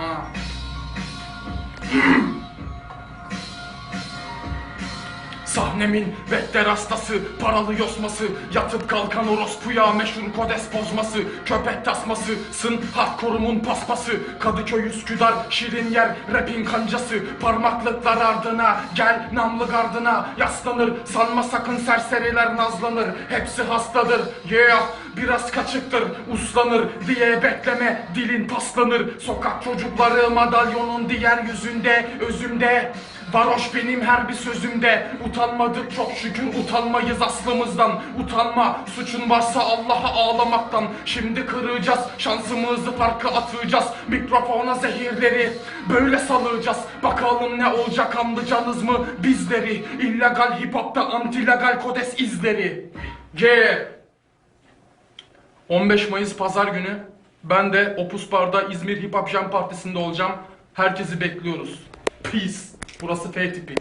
Ah. Sahnemin vetter hastası, paralı yosması Yatıp kalkan orospuya meşhur kodes bozması Köpek tasması, sın hardcore'umun paspası Kadıköy Üsküdar, şirin yer, rapin kancası Parmaklıklar ardına, gel namlı gardına Yaslanır, sanma sakın serseriler nazlanır Hepsi hastadır, yeah Biraz kaçıktır, uslanır diye bekleme Dilin paslanır, sokak çocukları Madalyonun diğer yüzünde, özümde Varoş benim her bir sözümde. Utanmadık çok şükür utanmayız aslımızdan. Utanma suçun varsa Allah'a ağlamaktan. Şimdi kıracağız şansımızı farkı atacağız. Mikrofona zehirleri böyle salacağız. Bakalım ne olacak anlayacağınız mı? Bizleri İllegal hip hopta antilegal kodes izleri. G. 15 Mayıs pazar günü ben de Opus Bar'da İzmir Hip Hop Jam Partisi'nde olacağım. Herkesi bekliyoruz. Peace. Burası F tipi.